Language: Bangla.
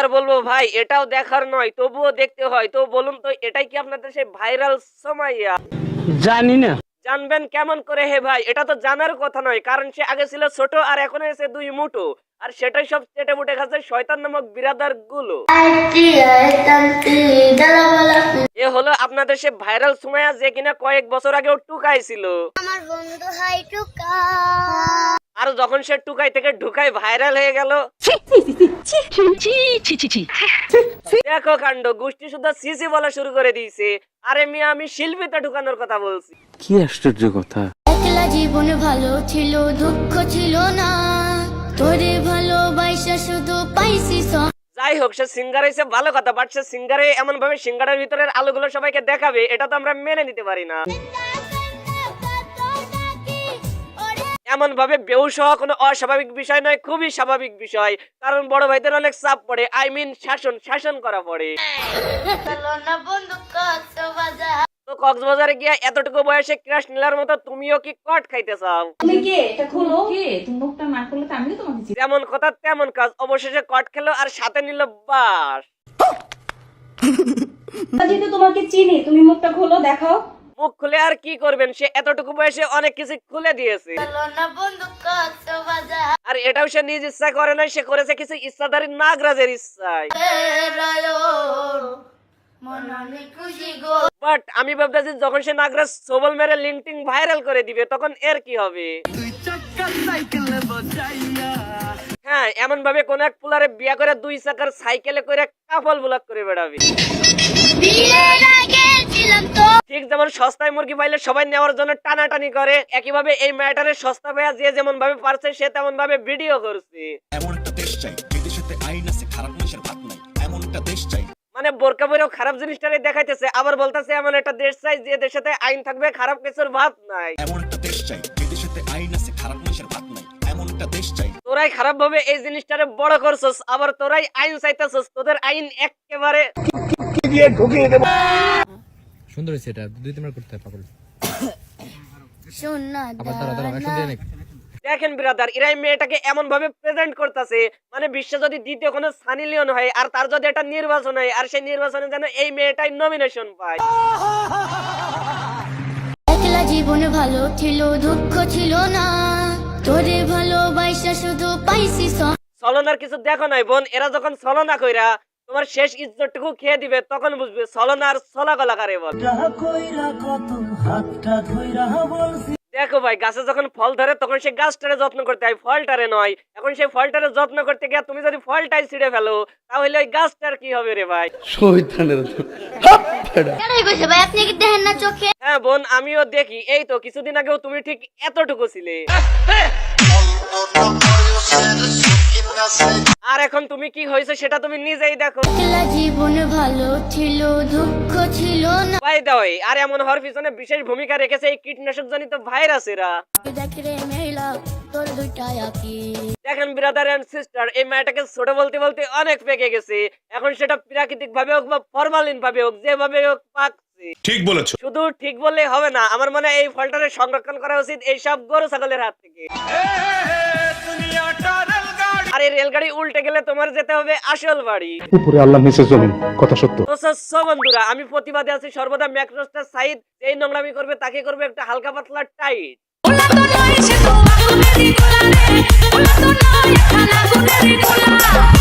আর বলব ভাই এটাও দেখার নয় তবুও দেখতে হয়। তো বলুন তো এটাই কি আপনাদের সেই ভাইরাল সময়া? জানি না। জানবেন কেমন করে হে ভাই এটা তো জানার কথা নয় কারণ সে আগে ছিল ছোট আর এখন এসে দুই মুঠো। আর সেটাই সব চেটে বুটে খাচ্ছে শয়তান নামক বিরাদারগুলো এ হলো আপনাদের সে ভাইরাল সুমাইয়া যে কিনা কয়েক বছর আগে আগেও টুকাইছিল। আমার বন্ধু হাই টুকা। আর যখন সে টুকাই থেকে ঢুকাই ভাইরাল হয়ে গেল দেখো কাণ্ড গোষ্ঠী শুধু সিসি বলা শুরু করে দিয়েছে আরে মিয়া আমি শিল্পীতে ঢুকানোর কথা বলছি কি আশ্চর্য কথা একলা জীবন ভালো ছিল দুঃখ ছিল না তোরে ভালোবাসা শুধু পাইছি যাই হোক সে সিঙ্গার হয়েছে ভালো কথা বাট সে সিঙ্গারে এমন ভাবে সিঙ্গারের ভিতরের আলোগুলো সবাইকে দেখাবে এটা তো আমরা মেনে নিতে পারি না এমন ভাবে বেউস হওয়া কোনো অস্বাভাবিক বিষয় নয় খুবই স্বাভাবিক বিষয়। কারণ বড় ভাইদের অনেক চাপ পড়ে আই মিন শাসন শাসন করা পড়ে। চলো না বন্ধু কক্সবাজার তো কক্সবাজারে গিয়া এতটুকু বয়সে ক্রাশ নীলার মতো তুমিও কি কট খাইতে চাও? তুমি কে? এটা খোলো। কে? তুমি মুখটা না খুললে তো আমি তোমাকে চিনি। যেমন কথা তেমন কাজ। অবশেষে কট খেলো আর সাথে নিল বাস। যেহেতু তোমাকে চিনি। তুমি মুখটা খোলো দেখাও। মুখ খুলে আর কি করবেন? সে এতটুকু বয়সে অনেক কিছু খুলে দিয়েছে। আর এটাও সে নিজ ইচ্ছা করে নাই সে করেছে কিছু ইচ্ছাধারী নাগরাজের ইচ্ছায়। খুশি গো। বাট আমি ভাবতেছি যখন সে নাগরাজ সবল মেরে লিঙ্কটিং ভাইরাল করে দিবে তখন এর কি হবে? হ্যাঁ এমন ভাবে কোন এক পুলারে বিয়া করে দুই চাকার সাইকেলে করে কাপল ব্লক করে বেড়াবে। ঠিক যেমন সস্তায় মুরগি পাইলে সবাই নেওয়ার জন্য টানাটানি করে একইভাবে এই ম্যাটারের সস্তা পাইয়া যে যেমন ভাবে পারছে সে তেমন ভাবে ভিডিও করছে। এমন একটা দেশ চাই বিদেশেতে আইন আছে খারাপ মানুষের ভাত নাই। এমন একটা দেশ চাই। মানে বোরকা পরেও খারাপ জিনিসটাই দেখাইতেছে আবার বলতেছে এমন একটা দেশ চাই যে দেশেতে আইন থাকবে খারাপ কিছুর ভাত নাই। এমন একটা দেশ চাই বিদেশেতে আইন আছে খারাপ মানুষের ভাত নাই। এমন একটা দেশ চাই। তোরাই খারাপ ভাবে এই জিনিসটারে বড় করছস আবার তোরাই আইন চাইতেছস তোদের আইন একেবারে সুন্দর হয়েছে এটা। দুই তিনবার করতে হয় পাগল। শোন না আবার দাঁড়া দাঁড়া একশো নে। দেখেন ব্রাদার এরাই মেয়েটাকে এমন ভাবে প্রেজেন্ট করতেছে মানে বিশ্বে যদি দ্বিতীয় কোনো সানি লিওন হয় আর তার যদি একটা নির্বাচন হয় আর সেই নির্বাচনে যেন এই মেয়েটাই নমিনেশন পায়। একলা জীবন ভালো ছিল দুঃখ ছিল না। তোরে ভালোবাসা শুধু পাইছি স- ছলনার কিছু দেখো নাই বোন এরা যখন সলনা কইরা তোমার শেষ ইজ্জতটুকু খেয়ে দিবে তখন বুঝবে সলনার আর ছলা গলা কারে বল। দেখো ভাই গাছে যখন ফল ধরে তখন সে গাছটারে যত্ন করতে হয় ফলটারে নয়। এখন সেই ফলটারে যত্ন করতে গিয়ে তুমি যদি ফলটাই ছিঁড়ে ফেলো তাহলে ওই গাছটার কি হবে রে ভাই? কইছে ভাই? আপনি কি দেখেন না চোখে? হ্যাঁ বোন আমিও দেখি। এই তো কিছুদিন আগেও তুমি ঠিক এতটুকু ছিলে। আর এখন তুমি কি হয়েছে সেটা তুমি নিজেই দেখো। জীবন ভালো ছিল দুঃখ ছিল না। বাই দা ওয়ে আর এমন হওয়ার পিছনে বিশেষ ভূমিকা রেখেছে এই কীটনাশক জনিত ভাইরাসেরা তোর দেখেন ব্রাদার এন্ড সিস্টার এই মেয়েটাকে ছোট বলতে বলতে অনেক পেকে গেছে। এখন সেটা প্রাকৃতিক ভাবে হোক বা ফরমালিন ভাবে হোক যেভাবে হোক পাকছে। ঠিক বলেছ। শুধু ঠিক বললেই হবে না আমার মনে এই ফলটারে সংরক্ষণ করা উচিত এই সব গরু ছাগলের হাত থেকে। আর এই রেলগাড়ি উল্টে গেলে তোমার যেতে হবে আসল বাড়ি। উপরে আল্লাহ নিচে জমিন কথা সত্য। তো বন্ধুরা আমি প্রতিবাদে আছি সর্বদা ম্যাক্রোস্টার সাইড এই নোংরামি করবে তাকে করবে একটা হালকা পাতলা টাইট। ওলা তো নয় সে তো আগুনের গোলা রে ওলা তো নয় খানা গুনের গোলা